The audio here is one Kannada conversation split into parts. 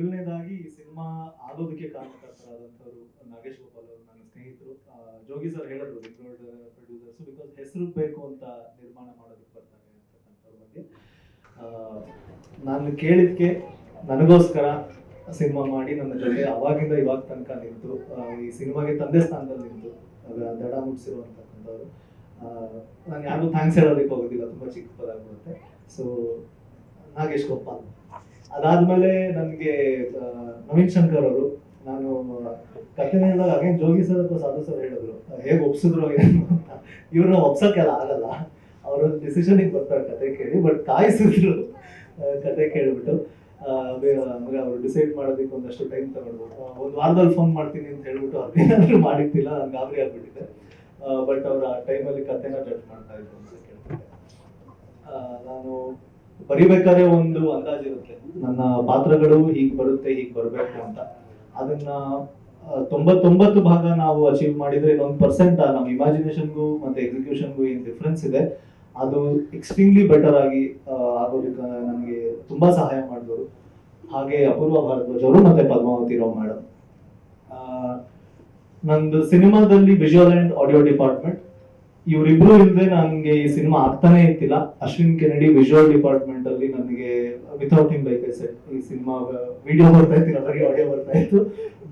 ಮೊದಲನೇದಾಗಿ ಈ ಸಿನಿಮಾ ಆಗೋದಕ್ಕೆ ಕಾರಣಕರ್ತರಾದಂಥವ್ರು ನಾಗೇಶ್ ಗೋಪಾಲ್ ಅವರು, ನನ್ನ ಸ್ನೇಹಿತರು ಜೋಗಿ ಸರ್ ಹೇಳಿದ್ರು ರಿಂಗ್ ರೋಡ್ ಪ್ರೊಡ್ಯೂಸರ್ಸ್ ಬಿಕಾಸ್ ಹೆಸರು ಬೇಕು ಅಂತ ನಿರ್ಮಾಣ ಮಾಡೋದಕ್ಕೆ ಬರ್ತಾರೆ ಅಂತಕ್ಕಂಥವ್ರ ಬಗ್ಗೆ. ನಾನು ಕೇಳಿದ್ಕೆ ನನಗೋಸ್ಕರ ಸಿನಿಮಾ ಮಾಡಿ ನನ್ನ ಜೊತೆ ಅವಾಗಿಂದ ಇವಾಗ ತನಕ ನಿಂತು ಈ ಸಿನಿಮಾಗೆ ತಂದೆ ಸ್ಥಾನದಲ್ಲಿ ನಿಂತು ದಡ ಮುಟ್ಸಿರುವಂತಕ್ಕಂಥವ್ರು. ನಾನು ಯಾರಿಗೂ ಥ್ಯಾಂಕ್ಸ್ ಹೇಳೋದಕ್ಕೆ ಹೋಗೋದಿಲ್ಲ, ತುಂಬಾ ಚಿಕ್ಕ ಪದ ಆಗುತ್ತೆ ಸೊ ನಾಗೇಶ್ ಗೋಪಾಲ್. ಅದಾದ್ಮೇಲೆ ನನಗೆ ನವೀನ್ ಶಂಕರ್ ಅವರು, ನಾನು ಕಥೆ ಹೇಳಿದಾಗ ಅಗೇನ್ ಜೋಗಿ ಸರ್ ಅಥವಾ ಸಾಧು ಸರ್ ಹೇಳಿದ್ರು ಹೇಗೆ ಒಪ್ಸಿದ್ರು ಅಂತ. ಇವ್ರನ್ನ ಒಪ್ಸಕ್ಕೆಲ್ಲ ಆಗಲ್ಲ. ಅವರು ಡಿಸಿಷನಿಗೆ ಬರ್ತಾರೆ ಕತೆ ಕೇಳಿ ಬಟ್ ಕಾಯಿಸಿದ್ರು ಕತೆ ಕೇಳಿಬಿಟ್ಟು ಅಂದ್ರೆ ಅವರು ಡಿಸೈಡ್ ಮಾಡೋದಕ್ಕೆ ಒಂದಷ್ಟು ಟೈಮ್ ತಗೊಂಡು ಒಂದು ವಾರದಲ್ಲಿ ಫೋನ್ ಮಾಡ್ತೀನಿ ಅಂತ ಹೇಳ್ಬಿಟ್ಟು ಅದೇನಾದ್ರೂ ಮಾಡಿದ್ದಿಲ್ಲ ನಾನು ಗಾಬರಿ ಆಗ್ಬಿಟ್ಟಿದೆ. ಬಟ್ ಅವ್ರು ಆ ಟೈಮಲ್ಲಿ ಕತೆನ ಜಡ್ಜ್ ಮಾಡ್ತಾ ಇದ್ರು ಅಂತ ಕೇಳ್ಬಿಟ್ಟೆ. ನಾನು ಬರಿಬೇಕಾದ್ರೆ ಒಂದು ಅಂದಾಜು ಇರುತ್ತೆ. ನನ್ನ ಪಾತ್ರಗಳು ಹೀಗ್ ಬರುತ್ತೆ, ಹೀಗ್ ಬರಬೇಕು ಅಂತ. ಅದನ್ನ ತೊಂಬತ್ತೊಂಬತ್ತು ಭಾಗ ನಾವು ಅಚೀವ್ ಮಾಡಿದ್ರೆ ಇನ್ನೊಂದು ಪರ್ಸೆಂಟ್ ನಮ್ಮ ಇಮ್ಯಾಜಿನೇಷನ್ಗೂ ಮತ್ತೆ ಎಕ್ಸಿಕ್ಯೂಷನ್ಗೂ ಏನು ಡಿಫ್ರೆನ್ಸ್ ಇದೆ. ಅದು ಎಕ್ಸ್ಟ್ರೀಮ್ಲಿ ಬೆಟರ್ ಆಗಿ ಆಗೋದಕ್ಕೆ ನನಗೆ ತುಂಬಾ ಸಹಾಯ ಮಾಡಿದ್ರು ಹಾಗೆ ಅಪೂರ್ವ ಭಾರದ್ವಾಜ್ ಅವರು ಮತ್ತೆ ಪದ್ಮಾವತಿ ರಾವ್ ಮೇಡಮ್. ನಂದು ಸಿನಿಮಾದಲ್ಲಿ ವಿಜುವಲ್ ಅಂಡ್ ಆಡಿಯೋ ಡಿಪಾರ್ಟ್ಮೆಂಟ್ ಇವರಿಬ್ರು ಇಲ್ಲದೆ ನನಗೆ ಈ ಸಿನಿಮಾ ಆಗ್ತಾನೆ ಇತ್ತಿಲ್ಲ ಅಶ್ವಿನ್ ಕೆನಡಿ ವಿಜುವಲ್ ಡಿಪಾರ್ಟ್ಮೆಂಟ್ ಅಲ್ಲಿ ನನಗೆ without him like I set ಈ ಸಿನಿಮಾ ವಿಡಿಯೋ ಬರ್ತಾ ಇತ್ತಿಲ್ಲ ಬರೀ ಆಡಿಯೋ ಬರ್ತಾ ಇತ್ತು.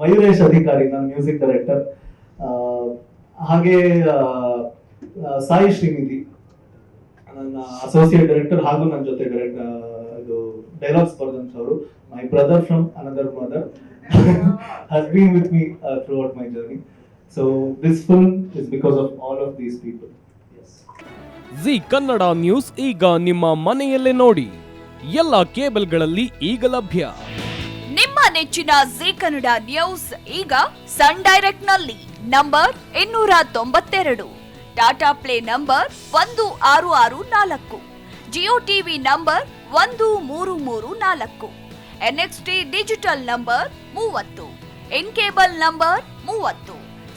ಮಯೂರೇಶ್ ಅಧಿಕಾರಿ ನನ್ನ ಮ್ಯೂಸಿಕ್ ಡೈರೆಕ್ಟರ್ ಹಾಗೆ ಸಾಯಿ ಶ್ರೀನಿಧಿ ನನ್ನ ಅಸೋಸಿಯೇಟ್ ಡೈರೆಕ್ಟರ್ ಹಾಗೂ ನನ್ನ ಜೊತೆ ಡೈರೆಕ್ಟರ್ ಇದು dialogues ಬರೆದಂಥವ್ರು my brother from another mother has been with me throughout my journey so this film is because of all of these people Zee Kannada news ಈಗ ನಿಮ್ಮ ಮನೆಯಲ್ಲೇ ನೋಡಿ. ಎಲ್ಲ ಕೇಬಲ್ಗಳಲ್ಲಿ ಈಗ ಲಭ್ಯ. ನಿಮ್ಮ ನೆಚ್ಚಿನ ಜಿ ಕನ್ನಡ ನ್ಯೂಸ್ ಈಗ ಸನ್ ಡೈರೆಕ್ಟ್ನಲ್ಲಿ ನಂಬರ್ ಇನ್ನೂರ ತೊಂಬತ್ತೆರಡು ಟಾಟಾ ಪ್ಲೇ ನಂಬರ್ ಒಂದು ಆರು ಆರು ನಾಲ್ಕು. ಜಿಯೋ ಟಿವಿ ನಂಬರ್ ಒಂದು ಮೂರು ಮೂರು ನಾಲ್ಕು. ಎನ್ಎಕ್ಸ್ಟಿ ಡಿಜಿಟಲ್ ನಂಬರ್ ಮೂವತ್ತು. ಇನ್ ಕೇಬಲ್ ನಂಬರ್ ಮೂವತ್ತು.